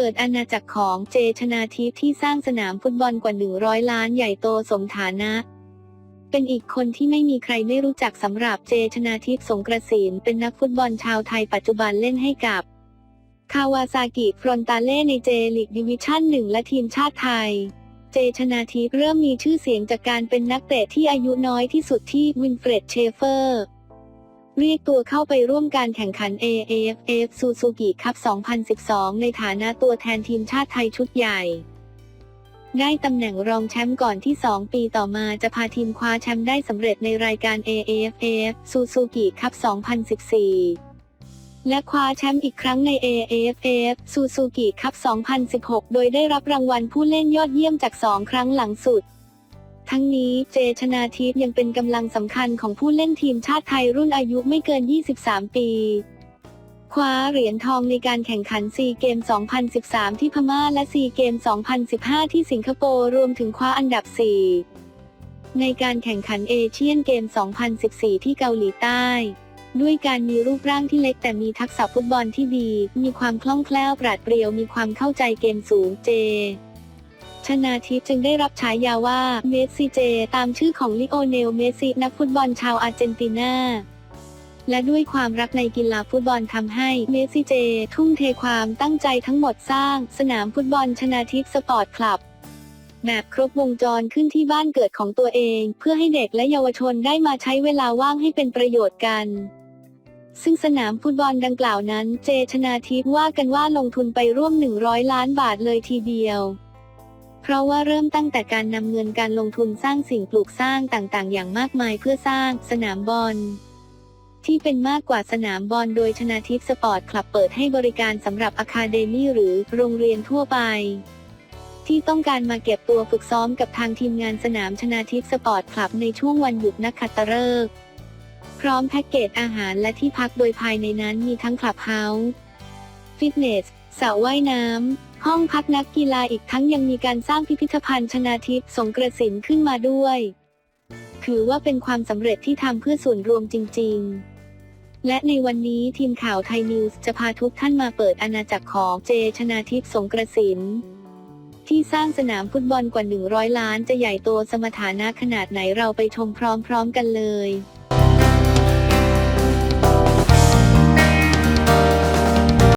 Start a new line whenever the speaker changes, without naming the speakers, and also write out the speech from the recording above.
เปิดอาณาจักรของเจชนาทิพย์ที่สร้างสนามฟุตบอลกว่า 100 ล้านใหญ่โตสมฐานะ เป็นอีกคนที่ไม่มีใครไม่รู้จักสำหรับเจชนาทิพย์สงกระสินเป็นนักฟุตบอลชาวไทยปัจจุบันเล่นให้กับ คาวาซากิฟรอนตาเล่ในเจลิกดิวิชั่นหนึ่งและทีมชาติไทยเจชนาทิพย์เริ่มมีชื่อเสียงจากการเป็นนักเตะที่อายุน้อยที่สุดที่วินเฟรดเชเฟอร์ เรียกตัวเข้าไปร่วมการแข่งขัน AAFF Suzuki Cup 2012 ในฐานะตัวแทนทีมชาติไทยชุดใหญ่ ได้ตำแหน่งรองแชมป์ก่อนที่ 2 ปีต่อมาจะพาทีมคว้าแชมป์ได้สำเร็จในรายการ AAFF Suzuki Cup 2014และคว้าแชมป์อีกครั้งใน AAFF Suzuki Cup 2016 โดยได้รับรางวัลผู้เล่นยอดเยี่ยมจาก 2 ครั้งหลังสุด ทั้งนี้เจชนาทิพย์ยังเป็นกำลังสำคัญของผู้เล่นทีมชาติไทยรุ่นอายุไม่เกิน 23 ปี คว้าเหรียญทองในการแข่งขันซีเกม 2013 ที่พม่าและซีเกม 2015 ที่สิงคโปร์รวมถึงคว้าอันดับ 4 ในการแข่งขันเอเชียนเกม 2014 ที่เกาหลีใต้ด้วยการมีรูปร่างที่เล็กแต่มีทักษะฟุตบอลที่ดี มีความคล่องแคล่วปราดเปรียว มีความเข้าใจเกมสูงเจ ชนาทิพย์จึงได้รับฉายาว่าเมสซี่เจ ตามชื่อของลิโอเนลเมสซี่นักฟุตบอลชาวอาร์เจนตินาและด้วยความรักในกีฬาฟุตบอลทำให้เมสซี่เจ ทุ่มเทความตั้งใจทั้งหมดสร้าง สนามฟุตบอลชนาทิพย์สปอร์ตคลับ แบบครบวงจรขึ้นที่บ้านเกิดของตัวเอง เพื่อให้เด็กและเยาวชนได้มาใช้เวลาว่างให้เป็นประโยชน์กัน ซึ่งสนามฟุตบอลดังกล่าวนั้น เจชนาทิพย์ว่ากันว่าลงทุนไปร่วม 100 ล้านบาทเลยทีเดียว เพราะว่าเริ่มตั้งแต่การนำเงินการลงทุนสร้างสิ่งปลูกสร้างต่างๆ อย่างมากมายเพื่อสร้างสนามบอลที่เป็นมากกว่าสนามบอลโดยชนาทิพสปอร์ตคลับเปิดให้บริการสำหรับอาคาเดมี่หรือโรงเรียนทั่วไป ที่ต้องการมาเก็บตัวฝึกซ้อมกับทางทีมงานสนามชนาทิพสปอร์ตคลับในช่วงวันหยุดนักขัตฤกษ์พร้อมแพ็กเกจอาหารและที่พักโดยภายในนั้นมีทั้งคลับเฮาส์ฟิตเนสสระว่ายน้ำ ห้องพักนักกีฬาอีกทั้งยังมีการสร้างพิพิธภัณฑ์ชนาทิพย์สงกระสินขึ้นมาด้วยถือว่าเป็นความสำเร็จที่ทำเพื่อส่วนรวมจริง ๆ และในวันนี้ทีมข่าวไทยนิวส์จะพาทุกท่านมาเปิดอาณาจักรของเจชนาทิพย์สงกระสินที่สร้างสนามฟุตบอลกว่า 100 ล้านจะใหญ่โตสมฐานะขนาดไหนเราไปชมพร้อม ๆ กันเลย